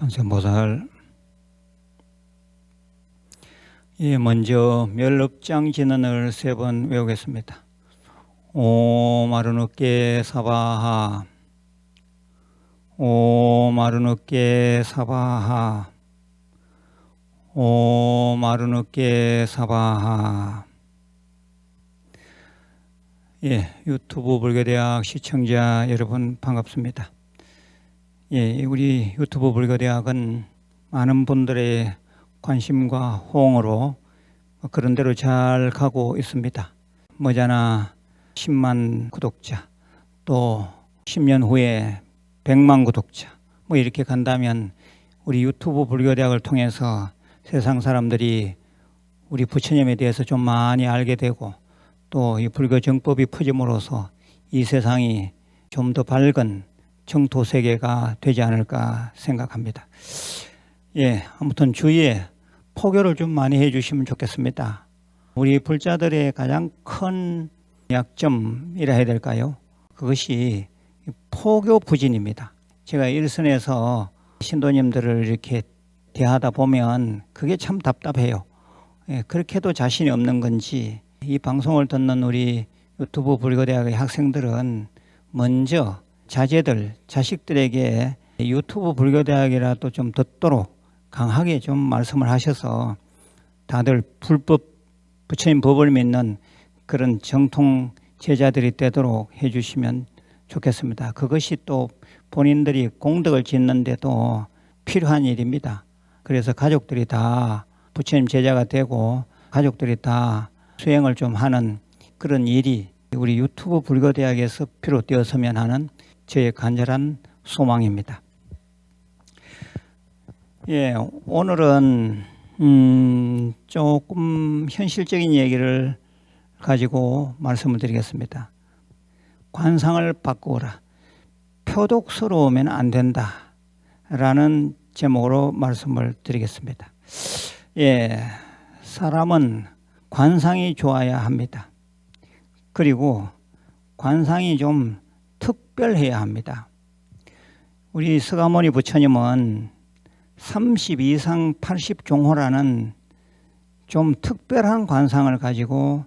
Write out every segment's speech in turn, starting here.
관세음보살 예, 먼저 멸업장 진언을 세 번 외우겠습니다. 오 마르누께 사바하 오 마르누께 사바하 오 마르누께 사바하 예, 유튜브 불교대학 시청자 여러분 반갑습니다. 예, 우리 유튜브 불교대학은 많은 분들의 관심과 호응으로 그런 대로 잘 가고 있습니다. 머지않아 10만 구독자, 또 10년 후에 100만 구독자, 뭐 이렇게 간다면 우리 유튜브 불교대학을 통해서 세상 사람들이 우리 부처님에 대해서 좀 많이 알게 되고 또 이 불교 정법이 퍼짐으로써 이 세상이 좀 더 밝은 정토 세계가 되지 않을까 생각합니다. 예, 아무튼 주위에 포교를 좀 많이 해주시면 좋겠습니다. 우리 불자들의 가장 큰 약점이라 해야 될까요? 그것이 포교 부진입니다. 제가 일선에서 신도님들을 이렇게 대하다 보면 그게 참 답답해요. 예, 그렇게도 자신이 없는 건지 이 방송을 듣는 우리 유튜브 불교대학의 학생들은 먼저 자제들, 자식들에게 유튜브 불교대학이라도 좀 듣도록 강하게 좀 말씀을 하셔서 다들 불법 부처님 법을 믿는 그런 정통 제자들이 되도록 해주시면 좋겠습니다. 그것이 또 본인들이 공덕을 짓는데도 필요한 일입니다. 그래서 가족들이 다 부처님 제자가 되고 가족들이 다 수행을 좀 하는 그런 일이 우리 유튜브 불교대학에서 비롯되었으면 하는 저의 간절한 소망입니다. 예, 오늘은 음, 조금 현실적인 얘기를 가지고 말씀을 드리겠습니다. 관상을 바꾸어라. 표독스러우면 안 된다. 라는 제목으로 말씀을 드리겠습니다. 예, 사람은 관상이 좋아야 합니다. 그리고 관상이 좀 특별해야 합니다. 우리 서가모니 부처님은 30 이상 80 종호라는 좀 특별한 관상을 가지고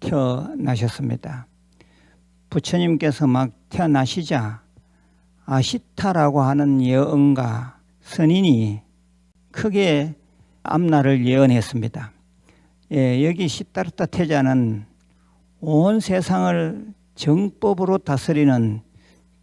태어나셨습니다. 부처님께서 막 태어나시자 아시타라고 하는 예언가 선인이 크게 앞날을 예언했습니다. 예, 여기 시타르타 태자는 온 세상을 정법으로 다스리는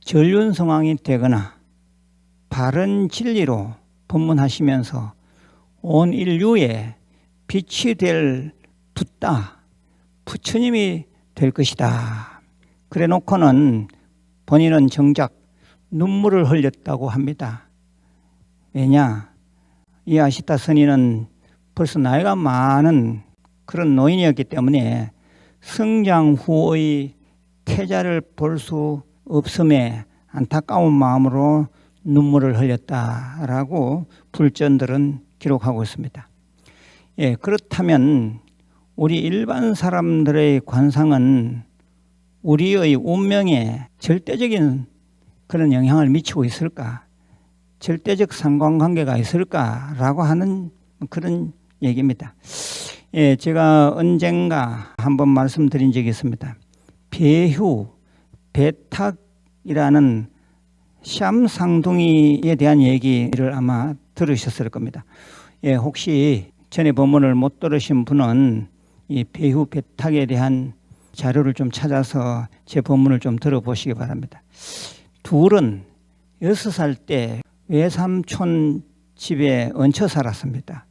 전륜 성왕이 되거나 바른 진리로 법문하시면서 온 인류에 빛이 될 붓다 부처님이 될 것이다. 그래 놓고는 본인은 정작 눈물을 흘렸다고 합니다. 왜냐? 이 아시타 선인은 벌써 나이가 많은 그런 노인이었기 때문에 성장 후의 태자를 볼 수 없음에 안타까운 마음으로 눈물을 흘렸다라고 불전들은 기록하고 있습니다. 예, 그렇다면 우리 일반 사람들의 관상은 우리의 운명에 절대적인 그런 영향을 미치고 있을까? 절대적 상관관계가 있을까라고 하는 그런 얘기입니다. 예, 제가 언젠가 한번 말씀드린 적이 있습니다. 배휴, 배탁이라는 샴상둥이에 대한 얘기를 아마 들으셨을 겁니다. 예, 혹시 전에 본문을 못 들으신 분은 이 배후 배탁에 대한 자료를 좀 찾아서 제 본문을 좀 들어보시기 바랍니다. 둘은 여섯 살 때 외삼촌 집에 얹혀 살았습니다.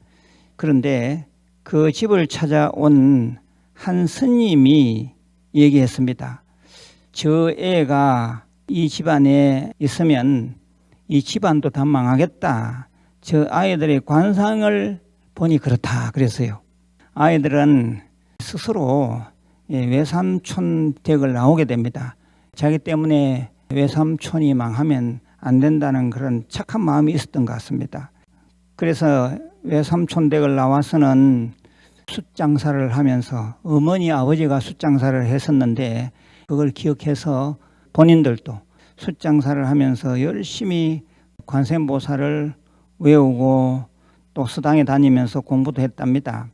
그런데 그 집을 찾아온 한 스님이 얘기했습니다. 저 애가 이 집안에 있으면 이 집안도 다 망하겠다. 저 아이들의 관상을 보니 그렇다. 그랬어요. 아이들은 스스로 예, 외삼촌 댁을 나오게 됩니다. 자기 때문에 외삼촌이 망하면 안 된다는 그런 착한 마음이 있었던 것 같습니다. 그래서 외삼촌 댁을 나와서는 숫장사를 하면서 어머니 아버지가 숫장사를 했었는데 그걸 기억해서 본인들도 숫장사를 하면서 열심히 관세음보살을 외우고 또 수당에 다니면서 공부도 했답니다.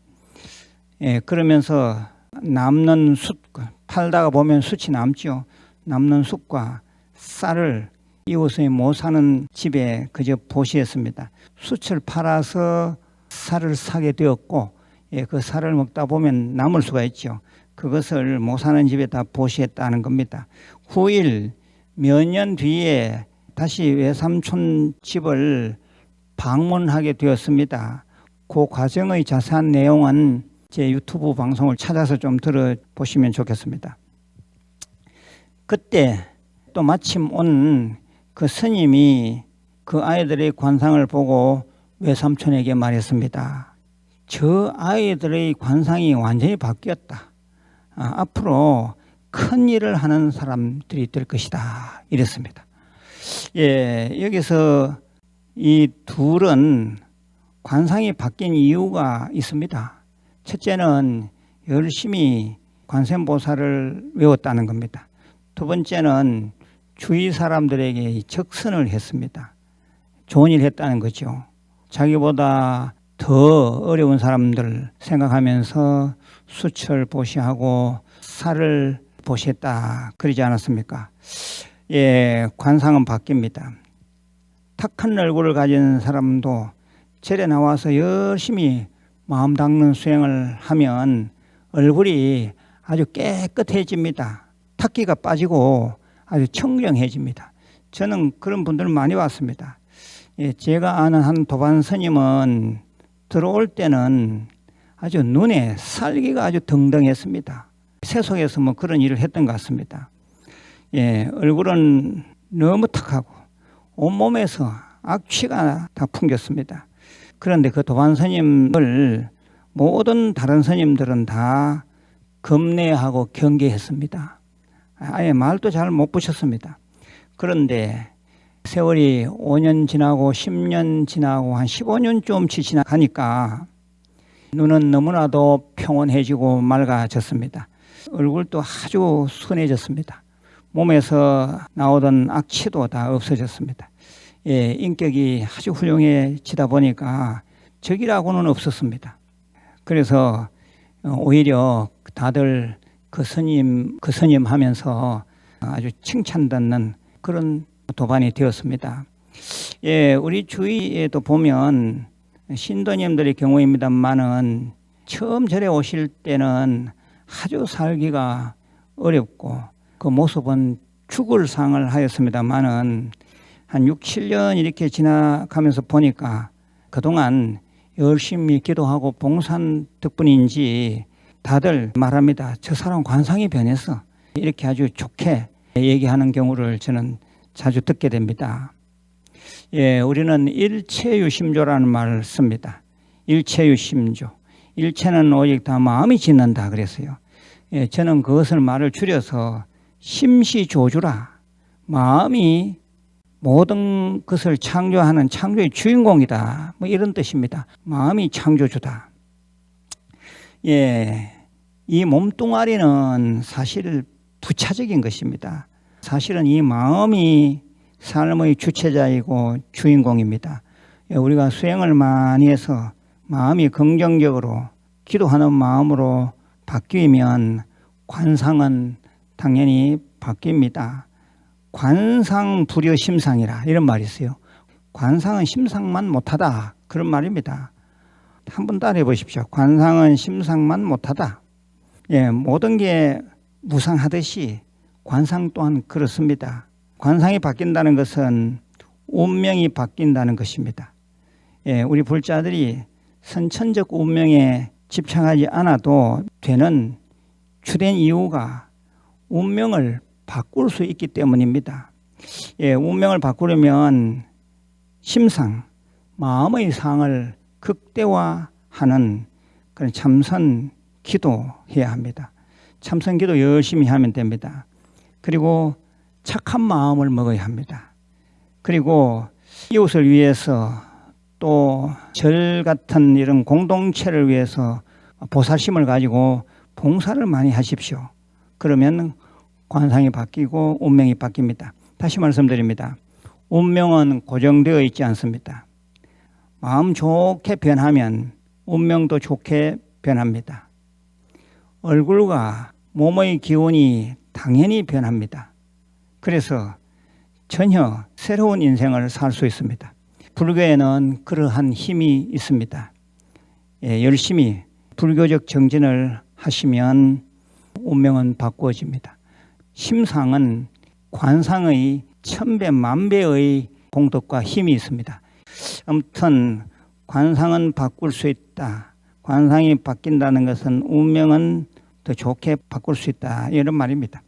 예, 그러면서 남는 숯 팔다가 보면 숯이 남죠. 남는 숯과 쌀을 이웃의 못 사는 집에 그저 보시했습니다. 숯을 팔아서 쌀을 사게 되었고 예, 그 쌀을 먹다 보면 남을 수가 있죠. 그것을 못 사는 집에 다 보시했다는 겁니다. 후일 몇 년 뒤에 다시 외삼촌 집을 방문하게 되었습니다. 그 과정의 자세한 내용은 제 유튜브 방송을 찾아서 좀 들어보시면 좋겠습니다. 그때 또 마침 온 그 스님이 그 아이들의 관상을 보고 외삼촌에게 말했습니다. 저 아이들의 관상이 완전히 바뀌었다. 아, 앞으로 큰 일을 하는 사람들이 될 것이다. 이랬습니다. 예, 여기서 이 둘은 관상이 바뀐 이유가 있습니다. 첫째는 열심히 관세음보살을 외웠다는 겁니다. 두 번째는 주위 사람들에게 적선을 했습니다. 좋은 일 했다는 거죠. 자기보다 더 어려운 사람들 생각하면서 수철 보시하고 살을 보시했다 그러지 않았습니까? 예, 관상은 바뀝니다. 탁한 얼굴을 가진 사람도 절에 나와서 열심히 마음 닦는 수행을 하면 얼굴이 아주 깨끗해집니다. 탁기가 빠지고 아주 청정해집니다. 저는 그런 분들 많이 봤습니다. 예, 제가 아는 한 도반 스님은 들어올 때는 아주 눈에 살기가 아주 등등했습니다. 세속에서 뭐 그런 일을 했던 것 같습니다. 예, 얼굴은 너무 탁하고 온몸에서 악취가 다 풍겼습니다. 그런데 그 도반 스님을 모든 다른 스님들은 다 겁내하고 경계했습니다. 아예 말도 잘못 붙였습니다. 그런데 세월이 5년 지나고 10년 지나고 한 15년쯤치 지나가니까 눈은 너무나도 평온해지고 맑아졌습니다. 얼굴도 아주 순해졌습니다. 몸에서 나오던 악취도 다 없어졌습니다. 예, 인격이 아주 훌륭해지다 보니까 적이라고는 없었습니다. 그래서 오히려 다들 그 스님, 그 스님 하면서 아주 칭찬받는 그런 도반이 되었습니다. 예, 우리 주위에도 보면 신도님들의 경우입니다만은 처음 절에 오실 때는 아주 살기가 어렵고 그 모습은 죽을 상을 하였습니다만은 한 6, 7년 이렇게 지나가면서 보니까 그동안 열심히 기도하고 봉산 덕분인지 다들 말합니다. 저 사람 관상이 변했어. 이렇게 아주 좋게 얘기하는 경우를 저는 자주 듣게 됩니다. 예, 우리는 일체유심조라는 말을 씁니다. 일체유심조. 일체는 오직 다 마음이 짓는다 그랬어요. 예, 저는 그것을 말을 줄여서 심시조주라. 마음이 모든 것을 창조하는 창조의 주인공이다. 뭐 이런 뜻입니다. 마음이 창조주다. 예, 이 몸뚱아리는 사실 부차적인 것입니다. 사실은 이 마음이 삶의 주체자이고 주인공입니다. 예, 우리가 수행을 많이 해서 마음이 긍정적으로 기도하는 마음으로 바뀌면 관상은 당연히 바뀝니다. 관상 불여 심상이라 이런 말이 있어요. 관상은 심상만 못하다 그런 말입니다. 한번 따라해 보십시오. 관상은 심상만 못하다. 예, 모든 게 무상하듯이 관상 또한 그렇습니다. 관상이 바뀐다는 것은 운명이 바뀐다는 것입니다. 예, 우리 불자들이 선천적 운명에 집착하지 않아도 되는 주된 이유가 운명을 바꿀 수 있기 때문입니다. 예, 운명을 바꾸려면 심상, 마음의 상을 극대화하는 그런 참선 기도해야 합니다. 참선 기도 열심히 하면 됩니다. 그리고 착한 마음을 먹어야 합니다. 그리고 이웃을 위해서 또 절 같은 이런 공동체를 위해서 보살심을 가지고 봉사를 많이 하십시오. 그러면 관상이 바뀌고 운명이 바뀝니다. 다시 말씀드립니다. 운명은 고정되어 있지 않습니다. 마음 좋게 변하면 운명도 좋게 변합니다. 얼굴과 몸의 기운이 당연히 변합니다. 그래서 전혀 새로운 인생을 살 수 있습니다. 불교에는 그러한 힘이 있습니다. 예, 열심히 불교적 정진을 하시면 운명은 바꾸어집니다. 심상은 관상의 천배 만배의 공덕과 힘이 있습니다. 아무튼 관상은 바꿀 수 있다. 관상이 바뀐다는 것은 운명은 더 좋게 바꿀 수 있다. 이런 말입니다.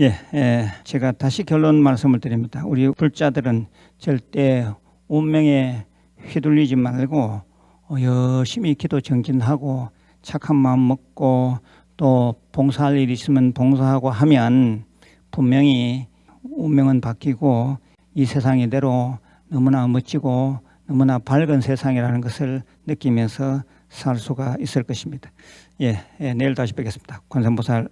예, 예, 제가 다시 결론 말씀을 드립니다. 우리 불자들은 절대 운명에 휘둘리지 말고 어, 열심히 기도 정진하고 착한 마음 먹고 또 봉사할 일 있으면 봉사하고 하면 분명히 운명은 바뀌고 이 세상 이대로 너무나 멋지고 너무나 밝은 세상이라는 것을 느끼면서 살 수가 있을 것입니다. 예, 예 내일 다시 뵙겠습니다. 관세음보살